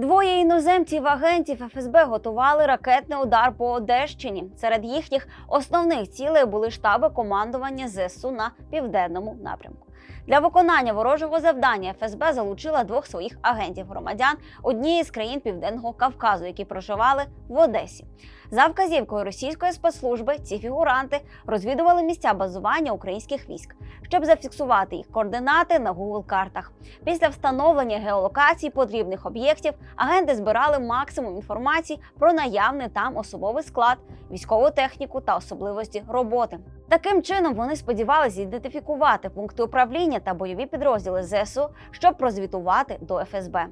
Двоє іноземців агентів ФСБ готували ракетний удар по Одещині. Серед їхніх основних цілей були штаби командування ЗСУ на південному напрямку. Для виконання ворожого завдання ФСБ залучила двох своїх агентів громадян однієї з країн Південного Кавказу, які проживали в Одесі. За вказівкою російської спецслужби ці фігуранти розвідували місця базування українських військ, щоб зафіксувати їх координати на Google картах. Після встановлення геолокацій потрібних об'єктів агенти збирали максимум інформації про наявний там особовий склад, військову техніку та особливості роботи. Таким чином вони сподівалися ідентифікувати пункти управління та бойові підрозділи ЗСУ, щоб прозвітувати до ФСБ.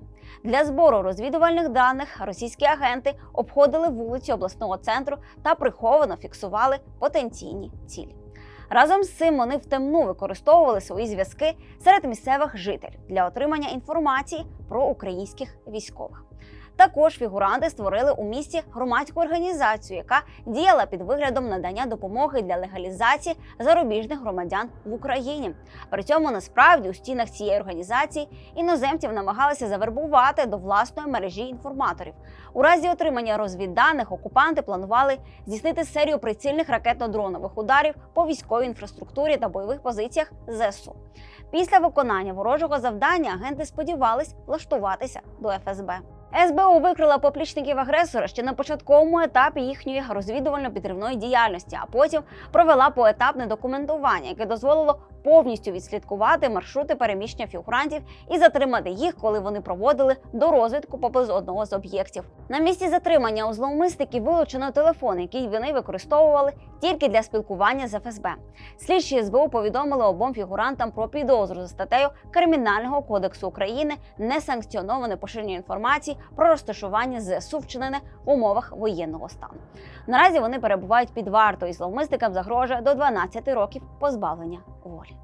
Для збору розвідувальних даних російські агенти обходили вулиці обласного центру та приховано фіксували потенційні цілі. Разом з цим вони втемну використовували свої зв'язки серед місцевих жителів для отримання інформації про українських військових. Також фігуранти створили у місті громадську організацію, яка діяла під виглядом надання допомоги для легалізації зарубіжних громадян в Україні. При цьому насправді у стінах цієї організації іноземців намагалися завербувати до власної мережі інформаторів. У разі отримання розвідданих окупанти планували здійснити серію прицільних ракетно-дронових ударів по військовій інфраструктурі та бойових позиціях ЗСУ. Після виконання ворожого завдання агенти сподівались влаштуватися до ФСБ. СБУ викрила поплічників агресора ще на початковому етапі їхньої розвідувально-підривної діяльності, а потім провела поетапне документування, яке дозволило повністю відслідкувати маршрути переміщення фігурантів і затримати їх, коли вони проводили до розвідку поблизу одного з об'єктів. На місці затримання у зловмисників вилучено телефон, який вони використовували тільки для спілкування з ФСБ. Слідчі СБУ повідомили обом фігурантам про підозру за статтею Кримінального кодексу України несанкціоноване поширення інформації про розташування ЗСУ вчинене в умовах воєнного стану. Наразі вони перебувають під вартою і зловмисникам загрожує до 12 років позбавлення волі.